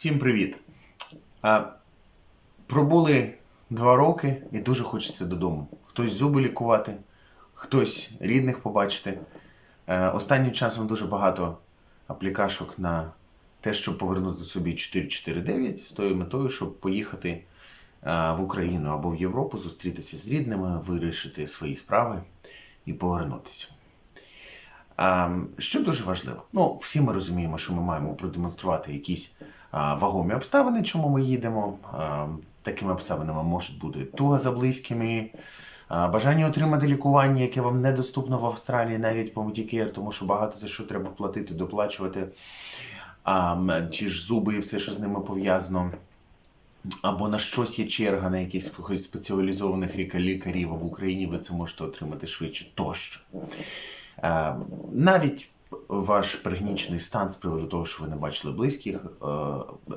Всім привіт! Пробули два роки і дуже хочеться додому. Хтось зуби лікувати, хтось рідних побачити. Е, останнім часом дуже багато аплікашок на те, щоб повернути собі 449 з тою метою, щоб поїхати е, в Україну або в Європу, зустрітися з рідними, вирішити свої справи і повернутися. А, Що дуже важливо, ну всі ми розуміємо, що ми маємо продемонструвати якісь вагомі обставини, чому ми їдемо. Такими обставинами можуть бути туга за близькими, бажання отримати лікування, яке вам недоступно в Австралії, навіть по Medicare, тому що багато за що треба платити, доплачувати, ті ж зуби і все, що з ними пов'язано. Або на щось є черга на якихось спеціалізованих ліка- лікарів, в Україні ви це можете отримати швидше тощо. Навіть ваш пригнічений стан з приводу того, що ви не бачили близьких, е,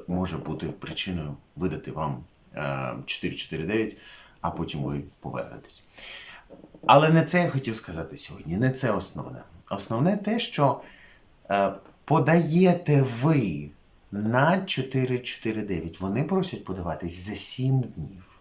може бути причиною видати вам е, 449, а потім ви повернетесь. Але не це я хотів сказати сьогодні, не це основне. Основне те, що е, подаєте ви на 449. Вони просять подаватись за 7 днів.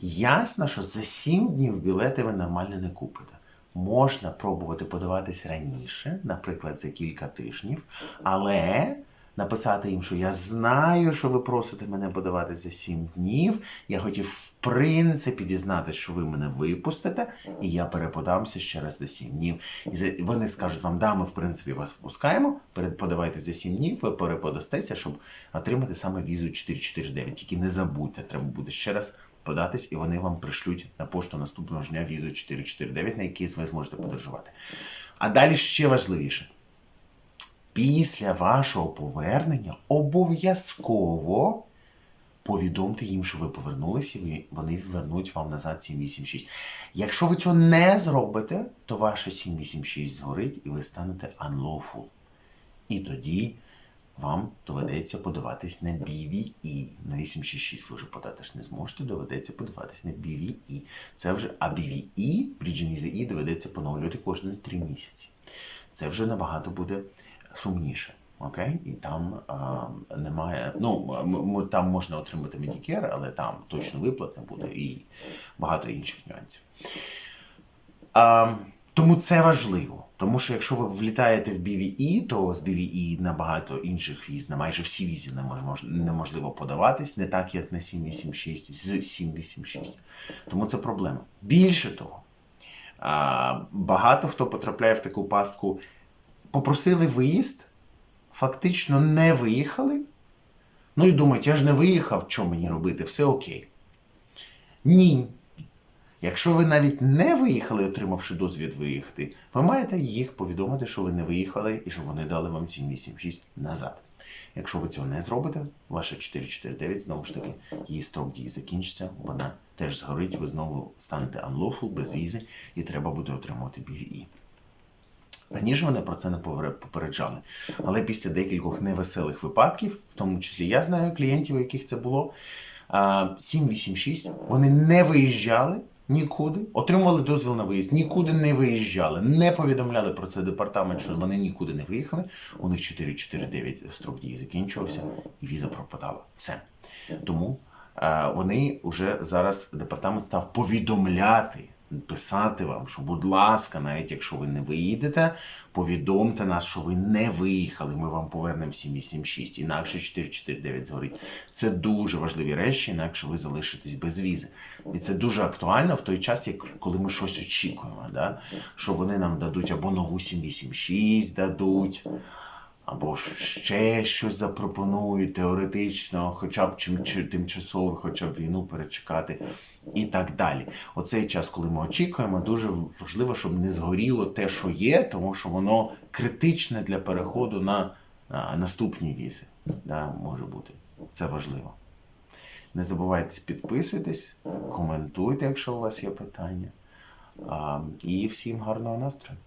Ясно, що за 7 днів білети ви нормально не купите. Можна пробувати подаватись раніше, наприклад, за кілька тижнів, але написати їм, що я знаю, що ви просите мене подаватись за 7 днів. Я хотів, в принципі, дізнатися, що ви мене випустите, і я переподамся ще раз за 7 днів. І вони скажуть вам, да, ми в принципі вас впускаємо, подавайте за 7 днів, ви переподастеся, щоб отримати саме візу 449. Тільки не забудьте, треба буде ще раз податись, і вони вам пришлють на пошту наступного ж дня візу 449, на якій ви зможете подорожувати. А далі ще важливіше. Після вашого повернення обов'язково повідомте їм, що ви повернулися, і вони вернуть вам назад 786. Якщо ви цього не зробите, то ваше 786 згорить і ви станете unlawful. І тоді вам доведеться подаватись на BVE. На 866 ви вже подати ж не зможете, доведеться подаватись на BVE. Це вже, а BVE, Bridging E, доведеться поновлювати кожні 3 місяці. Це вже набагато буде сумніше. Окей? І там а, немає. Ну, там можна отримати Medicare, але там точно виплат не буде і багато інших нюансів. А, тому це важливо. Тому що якщо ви влітаєте в BVE, то з BVE на багато інших віз, на майже всі немож- неможливо подаватись, не так, як на 786, з 786. Тому це проблема. Більше того, багато хто потрапляє в таку пастку, попросили виїзд, фактично не виїхали. Ну і думають, я ж не виїхав, що мені робити, все окей. Ні. Якщо ви навіть не виїхали, отримавши дозвіл виїхати, ви маєте їх повідомити, що ви не виїхали і що вони дали вам 786 назад. Якщо ви цього не зробите, ваша 449, знову ж таки, її строк дії закінчиться, вона теж згорить, ви знову станете unlawful, без візи, і треба буде отримувати BVE. Раніше вони про це не попереджали. Але після декількох невеселих випадків, в тому числі я знаю клієнтів, у яких це було, 786, вони не виїжджали нікуди, отримували дозвіл на виїзд, нікуди не виїжджали, не повідомляли про це департамент, що вони нікуди не виїхали. У них 449 строк дії закінчувався, і віза пропадала. Все. Тому е, вони вже зараз департамент став повідомляти, писати вам, що, будь ласка, навіть якщо ви не виїдете, повідомте нас, що ви не виїхали. Ми вам повернемо 786, інакше 449 згорить. Це дуже важливі речі, інакше ви залишитесь без візи. І це дуже актуально в той час, як коли ми щось очікуємо, да? що вони нам дадуть або нову 786 дадуть, або ще щось запропонують теоретично, хоча б чим чи тимчасово, хоча б війну перечекати, і так далі. Оцей час, коли ми очікуємо, дуже важливо, щоб не згоріло те, що є, тому що воно критичне для переходу на наступні візи. Да, може бути. Це важливо. Не забувайте підписуйтесь, коментуйте, якщо у вас є питання. І всім гарного настрою.